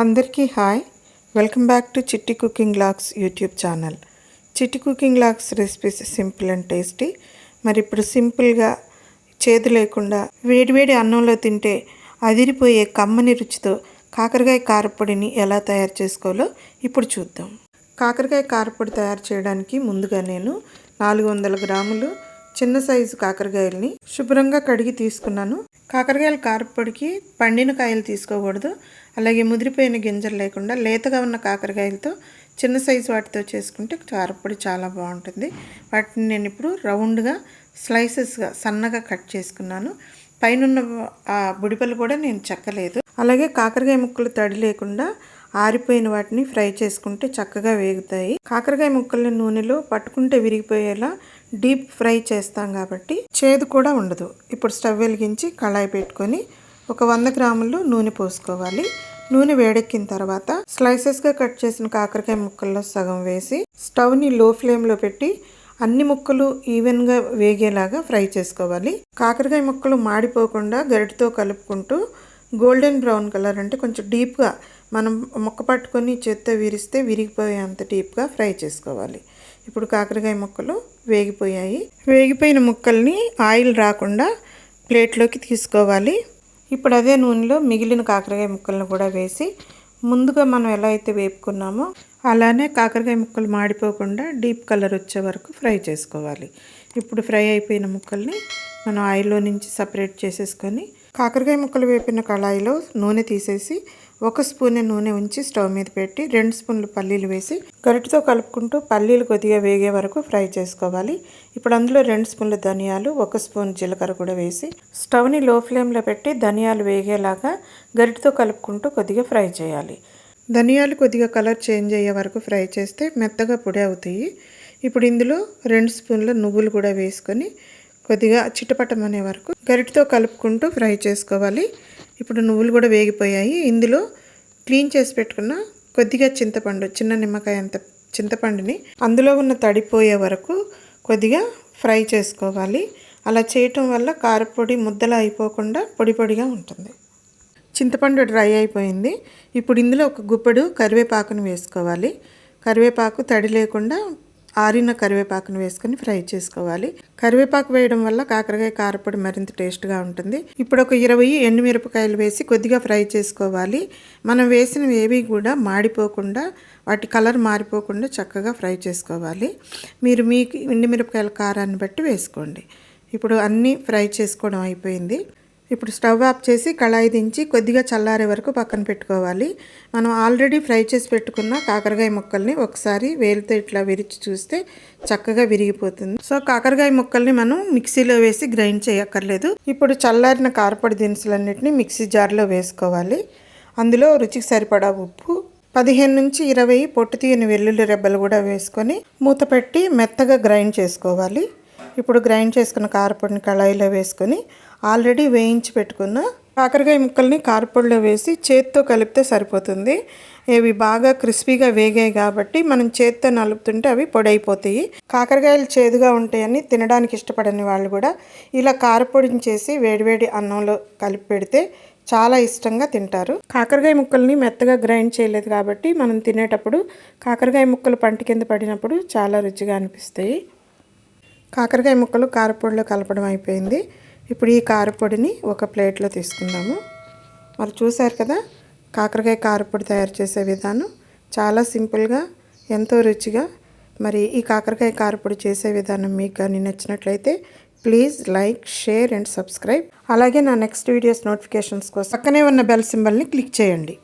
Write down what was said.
అందరికీ hi. Welcome back to Chitti cooking labs YouTube channel. Chitti cooking labs recipes simple and tasty. మరి ఇప్పుడు సింపుల్గా చేదు లేకుండా వేడివేడి అన్నంలో తింటే అదిరిపోయే కమ్మని రుచితో కాకరకాయ కారపొడిని ఎలా తయారు చేసుకోవాలో ఇప్పుడు చూద్దాం. కాకరకాయ కారపొడి తయారు చేయడానికి ముందుగా నేను నాలుగు వందల గ్రాములు చిన్న సైజు కాకరకాయల్ని శుభ్రంగా కడిగి తీసుకున్నాను. కాకరకాయల కారపొడికి పండిన కాయలు తీసుకోకూడదు. అలాగే ముదిరిపోయిన గింజలు లేకుండా లేతగా ఉన్న కాకరకాయలతో చిన్న సైజు వాటితో చేసుకుంటే కారపొడి చాలా బాగుంటుంది. వాటిని నేను ఇప్పుడు రౌండ్గా స్లైసెస్గా సన్నగా కట్ చేసుకున్నాను. పైన ఆ బుడిపలు కూడా నేను చెక్కలేదు. అలాగే కాకరకాయ ముక్కలు తడి లేకుండా ఆరిపోయిన వాటిని ఫ్రై చేసుకుంటే చక్కగా వేగుతాయి. కాకరకాయ ముక్కల్ని నూనెలో పట్టుకుంటే విరిగిపోయేలా డీప్ ఫ్రై చేస్తాం కాబట్టి చేదు కూడా ఉండదు. ఇప్పుడు స్టవ్ వెలిగించి కళాయి పెట్టుకొని ఒక వంద గ్రాములు నూనె పోసుకోవాలి. నూనె వేడెక్కిన తర్వాత స్లైసెస్గా కట్ చేసిన కాకరకాయ ముక్కల్లో సగం వేసి స్టవ్ని లో ఫ్లేమ్లో పెట్టి అన్ని ముక్కలు ఈవెన్గా వేగేలాగా ఫ్రై చేసుకోవాలి. కాకరకాయ ముక్కలు మాడిపోకుండా గరిటితో కలుపుకుంటూ గోల్డెన్ బ్రౌన్ కలర్ అంటే కొంచెం డీప్గా మనం ముక్క పట్టుకొని చేత్తో విరిస్తే విరిగిపోయే అంత డీప్గా ఫ్రై చేసుకోవాలి. ఇప్పుడు కాకరకాయ ముక్కలు వేగిపోయాయి. వేగిపోయిన ముక్కల్ని ఆయిల్ రాకుండా ప్లేట్లోకి తీసుకోవాలి. ఇప్పుడు అదే నూనెలో మిగిలిన కాకరకాయ ముక్కలను కూడా వేసి ముందుగా మనం ఎలా అయితే వేపుకున్నామో అలానే కాకరకాయ ముక్కలు మాడిపోకుండా డీప్ కలర్ వచ్చే వరకు ఫ్రై చేసుకోవాలి. ఇప్పుడు ఫ్రై అయిపోయిన ముక్కల్ని మనం ఆయిల్లో నుంచి సపరేట్ చేసేసుకొని కాకరకాయ ముక్కలు వేపిన కళాయిలో నూనె తీసేసి ఒక స్పూన్ నూనె ఉంచి స్టవ్ మీద పెట్టి రెండు స్పూన్లు పల్లీలు వేసి గరిటితో కలుపుకుంటూ పల్లీలు కొద్దిగా వేగే వరకు ఫ్రై చేసుకోవాలి. ఇప్పుడు అందులో రెండు స్పూన్ల ధనియాలు ఒక స్పూన్ జీలకర్ర కూడా వేసి స్టవ్ని లో ఫ్లేమ్లో పెట్టి ధనియాలు వేగేలాగా గరిటితో కలుపుకుంటూ కొద్దిగా ఫ్రై చేయాలి. ధనియాలు కొద్దిగా కలర్ చేంజ్ అయ్యే వరకు ఫ్రై చేస్తే మెత్తగా పొడి అవుతాయి. ఇప్పుడు ఇందులో రెండు స్పూన్ల నువ్వులు కూడా వేసుకొని కొద్దిగా చిట్టపట్టమనే వరకు గరిటితో కలుపుకుంటూ ఫ్రై చేసుకోవాలి. ఇప్పుడు నువ్వులు కూడా వేగిపోయాయి. ఇందులో క్లీన్ చేసి పెట్టుకున్న కొద్దిగా చింతపండు చిన్న నిమ్మకాయ అంత చింతపండుని అందులో ఉన్న తడిపోయే వరకు కొద్దిగా ఫ్రై చేసుకోవాలి. అలా చేయటం వల్ల కారపొడి ముద్దలా అయిపోకుండా పొడి పొడిగా ఉంటుంది. చింతపండు డ్రై అయిపోయింది. ఇప్పుడు ఇందులో ఒక గుప్పెడు కరివేపాకును వేసుకోవాలి. కరివేపాకు తడి లేకుండా ఆరిన కరివేపాకును వేసుకొని ఫ్రై చేసుకోవాలి. కరివేపాకు వేయడం వల్ల కాకరకాయ కారపొడి మరింత టేస్ట్గా ఉంటుంది. ఇప్పుడు ఒక ఇరవై ఎండుమిరపకాయలు వేసి కొద్దిగా ఫ్రై చేసుకోవాలి. మనం వేసినవి ఏవి కూడా మాడిపోకుండా వాటి కలర్ మారిపోకుండా చక్కగా ఫ్రై చేసుకోవాలి. మీరు మీ ఎండుమిరపకాయల కారాన్ని బట్టి వేసుకోండి. ఇప్పుడు అన్నీ ఫ్రై చేసుకోవడం అయిపోయింది. ఇప్పుడు స్టవ్ ఆఫ్ చేసి కళాయి దించి కొద్దిగా చల్లారే వరకు పక్కన పెట్టుకోవాలి. మనం ఆల్రెడీ ఫ్రై చేసి పెట్టుకున్న కాకరకాయ ముక్కల్ని ఒకసారి వేలితో ఇట్లా విరిచి చూస్తే చక్కగా విరిగిపోతుంది. సో కాకరకాయ ముక్కల్ని మనం మిక్సీలో వేసి గ్రైండ్ చేయక్కర్లేదు. ఇప్పుడు చల్లారిన కారపొడి దినుసులన్నింటినీ మిక్సీ జార్లో వేసుకోవాలి. అందులో రుచికి సరిపడా ఉప్పు పదిహేను నుంచి ఇరవై పొట్టు తీయని వెల్లుల్లి రెబ్బలు కూడా వేసుకొని మూత పెట్టి మెత్తగా గ్రైండ్ చేసుకోవాలి. ఇప్పుడు గ్రైండ్ చేసుకున్న కారపొడిని కళాయిలో వేసుకొని ఆల్రెడీ వేయించి పెట్టుకున్న కాకరకాయ ముక్కల్ని కారపొడిలో వేసి చేత్తో కలిపితే సరిపోతుంది. ఇవి బాగా క్రిస్పీగా వేగాయి కాబట్టి మనం చేత్తో నలుపుతుంటే అవి పొడైపోతాయి. కాకరకాయలు చేదుగా ఉంటాయని తినడానికి ఇష్టపడని వాళ్ళు కూడా ఇలా కారపొడిని చేసి వేడివేడి అన్నంలో కలిపి పెడితే చాలా ఇష్టంగా తింటారు. కాకరకాయ ముక్కల్ని మెత్తగా గ్రైండ్ చేయలేదు కాబట్టి మనం తినేటప్పుడు కాకరకాయ ముక్కలు పంట కింద పడినప్పుడు చాలా రుచిగా అనిపిస్తాయి. కాకరకాయ ముక్కలు కారపొడిలో కలపడం అయిపోయింది. ఇప్పుడు ఈ కారపొడిని ఒక ప్లేట్లో తీసుకుందాము. మరి చూసారు కదా కాకరకాయ కారపొడి తయారు చేసే విధానం చాలా సింపుల్గా ఎంతో రుచిగా మరి ఈ కాకరకాయ కారపొడి చేసే విధానం మీకు కానీ నచ్చినట్లయితే please like share and subscribe. అలాగే నా నెక్స్ట్ వీడియోస్ నోటిఫికేషన్స్ కోసం పక్కనే ఉన్న బెల్ సింబల్ని క్లిక్ చేయండి.